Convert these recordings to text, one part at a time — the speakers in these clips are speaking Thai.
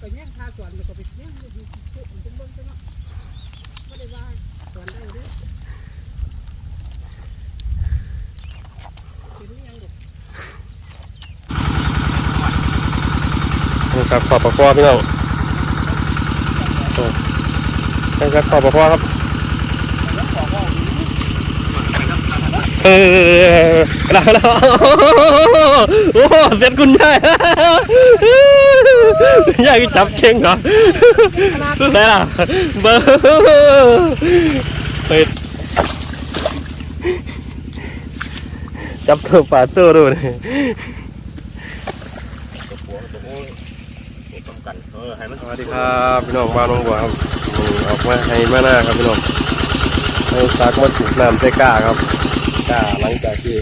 ก็แย่งทาสวนแล้วก็ไปย่งอยู่ที่ตุ่มเป็นเบิ้งซไม่ได้ว่าสวนได้เด้อเป็นยังดอนี่ครับขอบประคอพี่น้องนี่ครับขอบประคอครับเออแล้วโอ้เสร็จคุณยาย เบอร์เปิดจับตัวป่าตัวดูนี่สวัสดีครับพี่น้องบ้านน้องบัวครับอืมออกมาให้มาหน้าครับพี่น้องให้ซักมาถูกน้ำใส่ก้าครับก้าหลังจากที่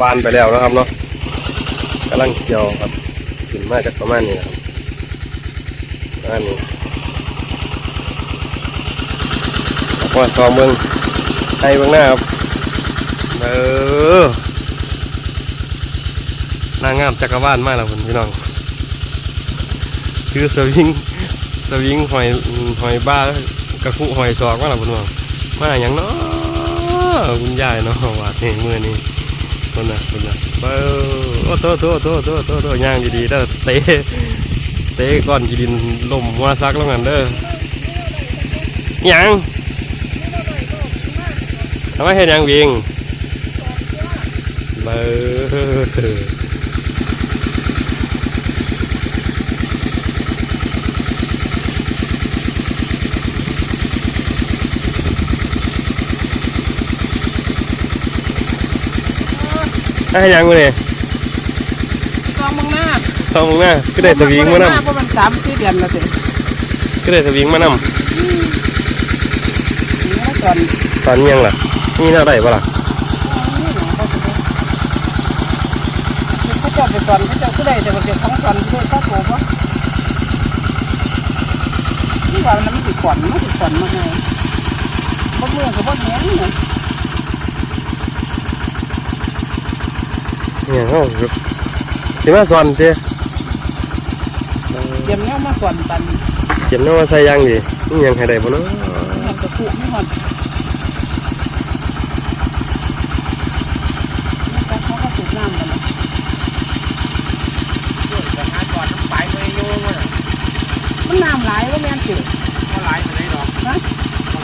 วานไปแล้วนะครับเนาะกำลังเกี่ยวครับขึ้นมาจากประมาณนี้ครับ ประมาณนี้ออกมาซอมเมืองให้เบื้องหน้าครับเออนางงามจักรวาลมากแล้วคุณพี่น้อง คือสวิงสวิงหอยหอยบ้ากระคุหอยซอกว่าล่ะคุณว่ามาอย่างเนาะคุณยายเนาะวาดนี่มือนี่คนน่ะคนน่ะเบ้อโอ้โตโตโตโตโตโตย่างดีๆเด้อเตะ เตะก้อนกีดินลมหัวซักแล้วกันเด้อยังทำไมเห็นยังวิ่งเบ้อให้ยังกูเนี่ยลองมึงหน้า ทองมึงนะก็ได้สวิงมานเพราะมันสามสี่เดือนแล้วสิำก็ได้สวิงมานนี่ก่อนำตอนนี้ยังล่ะนี่น่าได้ปะล่ะเขาจะไปก่อนเขาจะก็ได้แต่ว่าเด็กของก่อนด้วยข้าวโพดวะนี่ว่ามันติดก่อนมันติดก่อนมาไงบ่เมื่อกับบ่แห้งเนี่ยเนี่ยเขาสิมาสอนเจ้ เตรียมเนี้ยมาก่อนตันเจ็บน้ำมาใส่ยังดีนี่ยังให้ได้ปะเนาะมันกระปุกนี่มันเขาก็สูบน้ำกันนะมันน้ำไหลว่าแม่นสิฮะ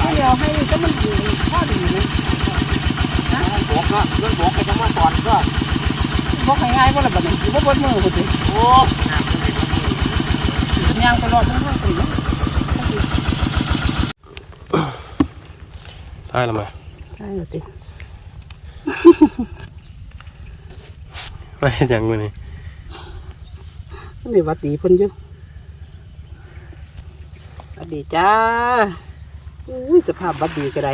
ไม่เดียวให้ก็มันอยู่ข้อดีนะบอกง่ายๆว่าอะไรแบบนี้บ่เบนมือคนสิ ย่างไปรอทั้งห้างคนนี้ทายละมาใช่เลยสิไม่เห็นยังกูนี่นี่วัดดีเพิ่นอยู่วัดดีจ้าอุ้ยสภาพวัดดีก็ได้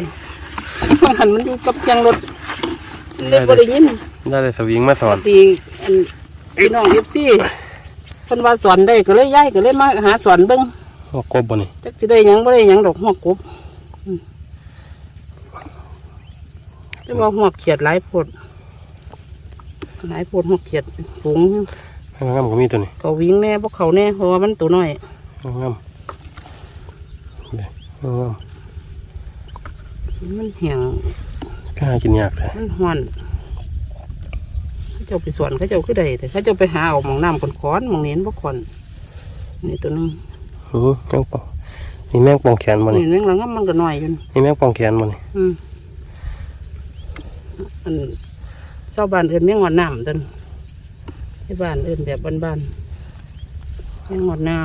บางหันมันอยู่กับเชียงรถเล็บบ่ได้ยินได้ได้สวิงมาสอวันดดีอันพี่น้องเอฟซีเพิ่นว่าสอนได้ก็เลยย้ายก็เลยมาหาสอนเบิ่งหัวกบบ่นี่จักสิได้หยังบ่ได้หยังดอกหัวกบอืมแต่ว่าหัวเขียดหลายโพดหลายโพดหัวเขียดฝูงข้างงามก็มีตัวนี้เขาวิ่งแน่พวกเขาแน่เพราะว่ามันตัวน้อยข้างงามเดี๋ยวข้างงามมันแห้งก็หากินยากเลยมันห้อน เขาเจ้าไปสวนเขาเจ้าคือใดแต่เขาเจ้าไปหาเออกมองน้ำคนค้อนๆมองเน้นพวกคนนี่ตัวหนึงอือแมงป่องนี่แมงป่องแขนบ่นี่นี่แม่งละงั้มันก็น้อยอยู่นะนี่แมงป่องแขนบ่นี่อืมอันเจ้าบ้านเอื่นแม่งหอดน้ำตันที่บ้านเอื่นแบบบ้านๆแม่งหอดน้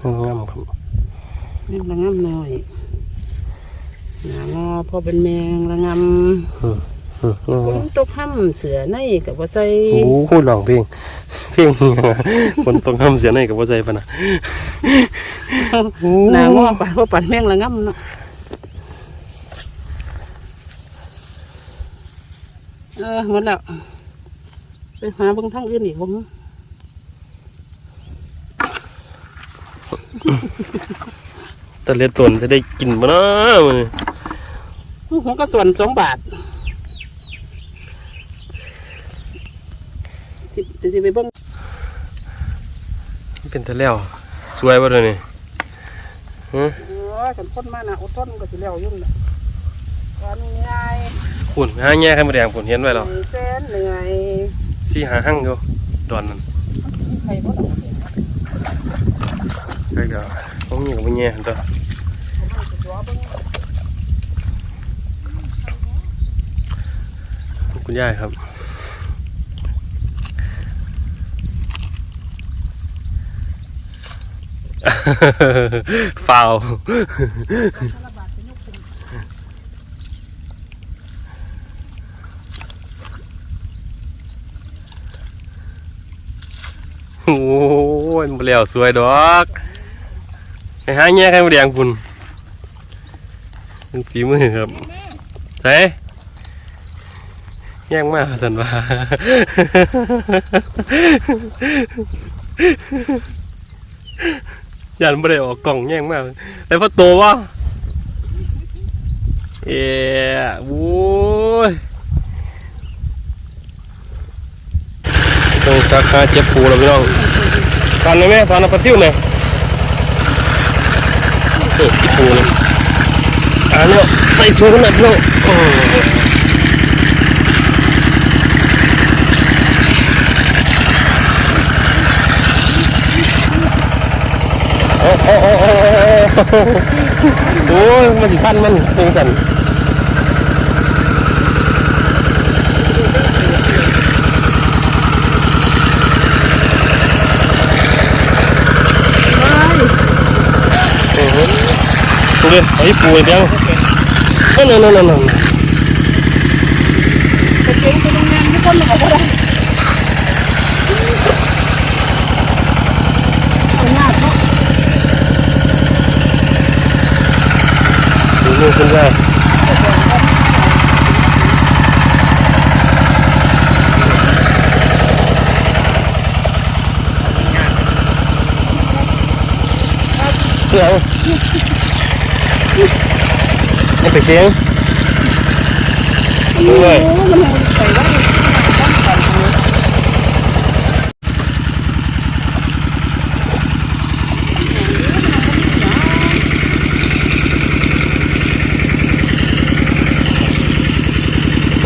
ข้างงามครับำแม่งละงำน้อยหนางอพอเป็นแมงละงอืม อืมอืำฝมนตกห้ำเสือในกับว่าใส่โอ้โหร้องเพลงเพลงอิหยังอะคนต้องทำเสียในกับว่าใจปะนะหนางอปัดว่าปัดแมงละงำเนาะเออหมดแล้วไปหาเบางทางอื่นอีกบ้างแต่เล็ดตนจะได้กินบ่เนาะมื้อนี้หัวกระส่วนสองบาท สิสิสิไปเบิ่งเป็นแต่แล้วสวยบ่เด้อนี่ฮะโอ้ยฉันพ้นมานะอดทนก็สิแล้วอยุ่งละวันง่ายคุณหาแง่ไข่มดแดงผมเห็นไว้แล้วเส้นเหนื่อยสี่หาหั่งอยู่ดอนนั้นใครบ่ต้องเดี๋ยวผมมีกับแง่ตัวคุณยายครับ ฟาวโอ้ยมาแล้วสวยดอกไปหาแง่ใครมาแดงคุณเป็นฝีมือครับใช่แย่งมากสันว่า ยันไม่ได้ออกกล่องแย่งมากแต่พอโตวะเอ๊ะโอ้ยต้องสักหาเจ็บปูแล้วพี่น้องฟันเลยไหมฟันปลาทิวไหมเออปูเลยอ่าเนาะใส่สูงขนาดเนาะ โอ้โอ้โอ้โอ้โอ้ยมันสิทันมันเป็นสันโอ้โหดูดิไอ้ปูไอ้เบี้ยนั่นนั่นนั่นนั่นเก่งไปโรงเรียนที่คนเขาก็ได้เอาหน้าเขา ดูนู่นขึ้นได้เดี๋ยวให้ไปเสียง ด้วย โอ้มันเอาใส่ไว้ต้องใส่ไว้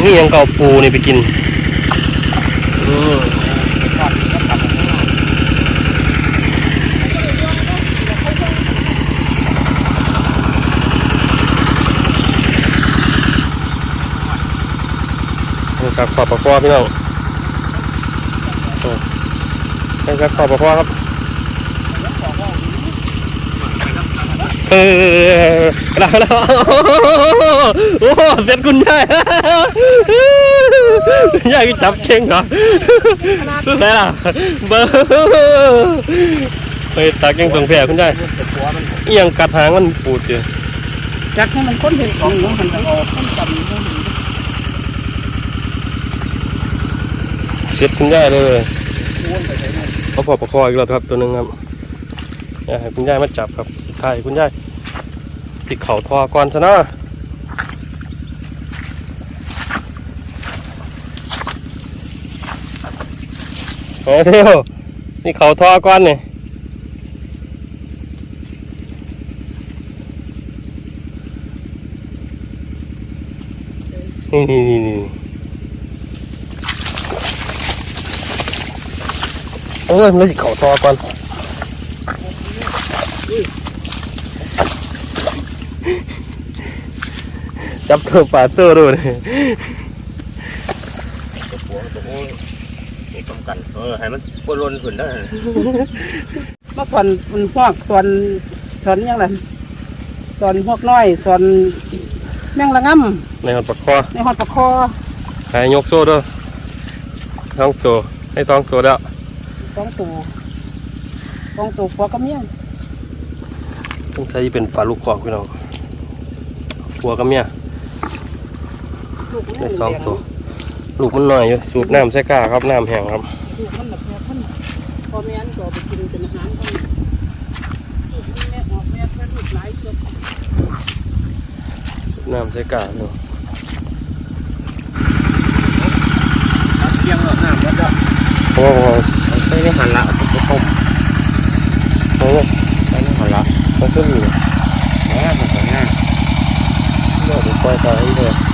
นี่ยังเก่าปูนี่ไปกินอืมให้สักขอบประคอพี่น้องโอ้ให้สักขอบประคอครับ เออแล้วแล้วโอ้เสร็จคุณยายคุณยายก็จับเข่งเหรอรู้ไหมล่ะเบอร์ไปตาเก่งตรงแผลคุณยายเอียงกัดหางมันปูดอยู่จักให้มันค้นเห็นของมันมันต้องเอาค้นจำมันต้องเห็นเสร็จคุณยายเลยเขาพอประคออีกแล้วครับตัวหนึงครับ อยากให้คุณยายมาจับครับสุดท้ายคุณยายติดเข่าทอก่อนซะนะเฮ้ยเที่ยวนี่เข่าทอก่อนนี่นี่นี่นี่นี่เออมันเลยสิเข่าทอก่อน จับเธอป่าเตอร์ด้วยต้องกัน เออ ให้มันปนลนขึ้นได้มาสอนมันพวกสอนสอนยังไงสอนพวกน้อยสอนแมงละง่ในหอดปากคอำในหอดปลาคอหายยกโซ่ด้วยท้องโตให้ท้องโตแล้วสองตัวสองตัวพวกกระเมียงต้องใช้เป็นปลาลูกคอกพี่น้องหัวกับเมียลูกมัน ได้สองตัวลูกมันหน่อยอยู่สูบน้ำใส่กาครับน้ำแห้งครับลูกมันแบบแม่ท่านพอแม่นก็เอาไปกินเป็นอาหารกันลูกมันแม่ออกแม่แค่ลูกหลายตัวสูบน้ำใส่กาเนาะเที่ยงแล้วน้ำแล้วจะโอ้โหใส่ในหันละเอาไปต้มโอ้โหใส่หันละมันก็มีแหมผมของง่ายเลือดปล่อยปลาให้เถอะพอแล้วนะกลับมาโตแล้วจัดเที่ย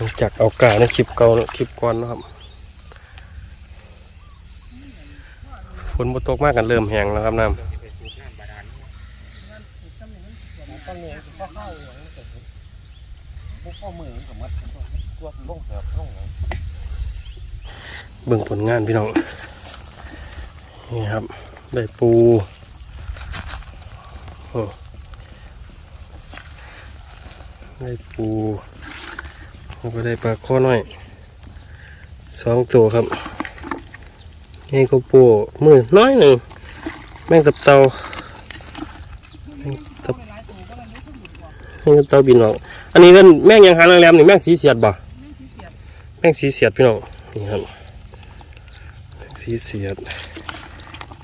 หลังจากเอากาในคลิปเก่าคลิปก่อนนะครับฝนบ่ตกมากกันเริ่มแห้งแล้วครับน้ต้องมีข้อเข้าอย่างนี้เกิดพวกข้อมือสมมติตัวบ้องำเบิ่งผลงานพี่น้อง นี่ครับ ได้ปูโอ้ได้ปู แล้วก็ได้ปลาข้อน้อยสองตัวครับนี่ก็ปูมือน้อยหนึ่งแมงตับเตาแมงตับแมงตับเตาบินออกอันนี้ก็แมงยังหางแรมนี่แมงสีเสียดบ่แมงสีเสียดพี่น้องนี่ครับแมงสีเสียด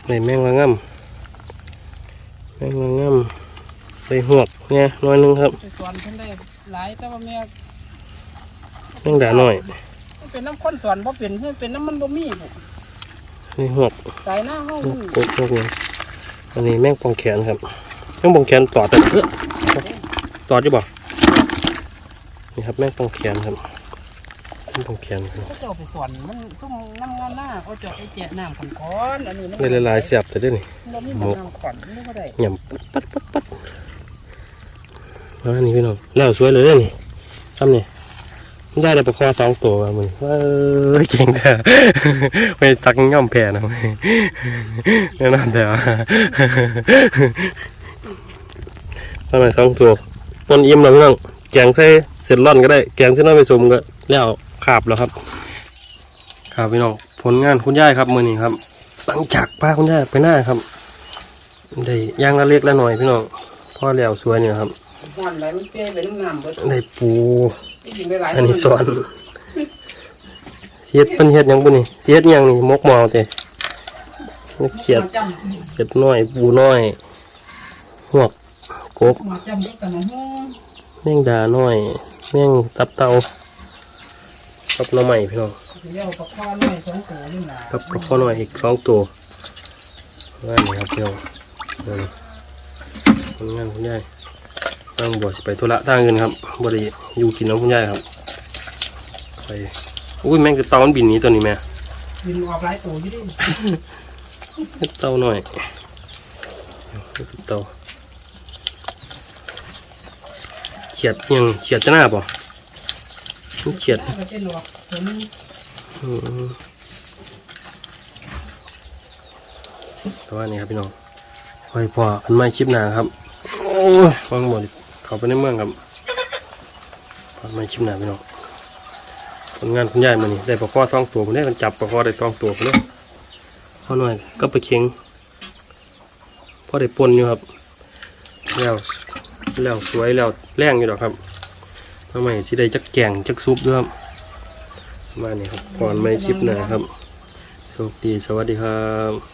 ในแมงละง่ำแมงละง่ำไปหวกเนี่ยน้อยหนึงครับไปสอนเพิ่นได้หลายแต่ว่าแม่ แมงดาน้อยมันเป็นน้ำข้นสอนบ่เป็นเพิ่นเป็นน้ำมันบ่มีบุไปหวกสายหน้าห้องหวมันกหวกหวกอันนี้แมงปองแขนครับแมงปองแขนตอดแต่เอ้อตอดอยู่บ่นี่ครับแมงปองแขนครับแมงปองแขนครับเขาเจ้าไปสอนมันซุ่มน้ำงานหน้าเขาเจ้าไอ้แจกน้ำขันก้อนอันนี้มันได้หลายๆเสียบแต่ได้นี่บ่มีน้ำขอนนี่บ่ได้หย่ำปัดปัดปัดปัดมาอันนี้พี่น้องแล้วสวยเลยเด้อนี่ทำนี่ ได้แต่ปลาคอสองตัวมึงเออเก่งแต่ไม่สักย่อมแพ้นะแน่นอนแต่ว่าทำไมสองตัวปนอิ่มแล้วพี่น้องแกงใส่เสร็จร่อนก็ได้ แกงเส้นน้อยไปสมก็แล้วขาบแล้วครับครับพี่น้องผลงานคุณย่ายครับมือนี้ครับ หลังจากป้าคุณย่ายไปหน้าครับได้ย่างละเล็กละหน่อยพี่น้องพ่อแล้วสวยเนี่ยครับหอนไหลมันเปรี้ยไปน้ำน้ำเบิดได้ปูกินได้หลาย อันนี้สอนเสียดเป็นเฮ็ดหยังบุนี่เสียดหยังนี่มกหมอเตะนี่เขียดหมอจเขียดน้อยปูน้อยหวกกบำหมอจำลูกกันนะฮู้แมงดาน้อยแมงตับเตากับหน้อใหม่พี่น้องเดี๋ยวปลาคอน้อยสองตัวนี่ล่ะกับกระเพาะน้อยอีกสองตัวนั่นนี่ครับพี่น้องนั่นผลงานคุณยาย ตั้งบ่สิไปธุระทางอื่นครับบ่ได้อยู่กินน้ำคุณยายครับไปอุ้ยแมงกระเตามันบินหนี้ตัวนี้แม่บินออกหลายตัวอยู่ดิแมงกระเตาหน่อยแมงกระเตาเขียดยังเขียดจะหน้าป่ะมันเขียดก็จะหลอกผมอืมแต่ว่านี่ครับพี่น้องคอยพอกันไม่คลิปหนาครับ โอ้ยฟังหมด เขาไปในเมืองครับพอไม่คลิปหนาพี่น้องผลงานคุณยายมานี่ได้ปลาข้อสองตัวผมได้กันจับปลาข้อได้สองตัวผมเลยข้อหน่อยก็ไปเค็งพอได้ปนอยู่ครับ แล้วแล้วสวยแล้วแรงอยู่ดอกครับทำไมสิได้จักแกงจักซุปด้วยครับมานี่ครับก่อนไม่คลิปหนาครับโชคดีสวัสดีครับ